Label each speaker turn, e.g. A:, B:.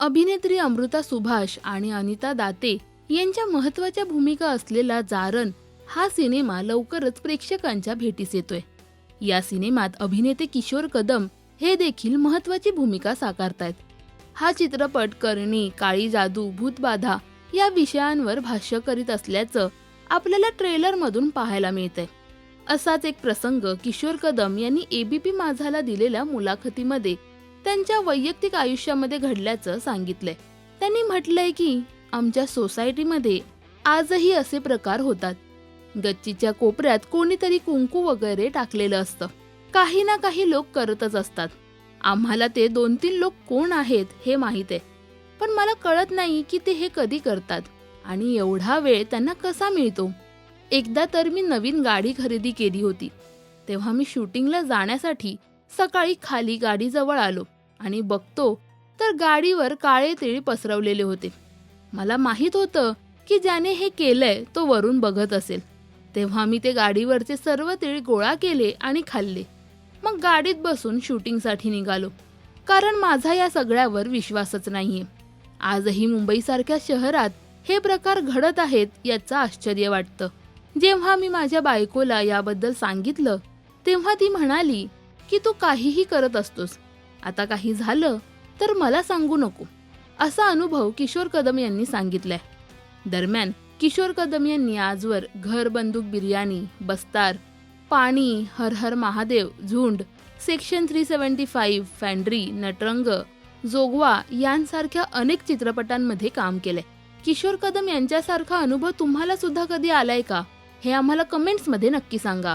A: अभिनेत्री अमृता सुभाष आणि अनिता दाते यांच्या महत्त्वाच्या भूमिका असलेला जारण हा सिनेमा लवकरच प्रेक्षकांच्या भेटीस येतोय. या सिनेमात अभिनेते किशोर कदम हे देखील महत्वाची भूमिका साकारतायत. हा चित्रपट करणी काळी जादू भूतबाधा या विषयांवर भाष्य करीत असल्याचं आपल्याला ट्रेलरमधून पाहायला मिळतंय. असाच एक प्रसंग किशोर कदम यांनी एबीपी माझाला दिलेल्या मुलाखतीमध्ये त्यांच्या वैयक्तिक आयुष्यामध्ये घडल्याचं सांगितलंय. त्यांनी म्हटलंय की आमच्या सोसायटीमध्ये आजही असे प्रकार होतात. गच्चीच्या कोपऱ्यात कोणीतरी कुंकू वगैरे टाकलेलं असतं. काही ना काही लोक करतच असतात. आम्हाला ते दोन तीन लोक कोण आहेत हे माहीत आहे. पण मला कळत नाही की ते हे कधी करतात आणि एवढा वेळ त्यांना कसा मिळतो? एकदा तर मी नवीन गाडी खरेदी केली होती. तेव्हा मी शूटिंगला जाण्यासाठी सकाळी खाली गाडीजवळ आलो आणि बघतो तर गाडीवर काळे तिळी पसरवलेले होते. मला माहीत होतं की ज्याने हे केलंय तो वरून बघत असेल. तेव्हा मी ते गाडीवरचे सर्व तिळी गोळा केले आणि खाल्ले. मग गाडीत बसून शूटिंगसाठी निघालो. कारण माझा या सगळ्यावर विश्वासच नाहीये. आजही मुंबईसारख्या शहरात हे प्रकार घडत आहेत याचं आश्चर्य वाटतं. जेव्हा मी माझ्या बायकोला याबद्दल सांगितलं तेव्हा ती म्हणाली की तू काहीही करत असतोस. आता काही झालं तर मला सांगू नको. असा अनुभव किशोर कदम यांनी सांगितलाय. दरम्यान किशोर कदम यांनी आजवर घर बंदूक बिर्याणी बस्तार पाणी Har Har Mahadev Jhund section three seventy five Fandry Natarang Jogwa यांसारख्या अनेक चित्रपटांमध्ये काम केलंय. किशोर कदम यांच्यासारखा अनुभव तुम्हाला सुद्धा कधी आलाय का? हे आम्हाला कमेंट्समध्ये नक्की सांगा.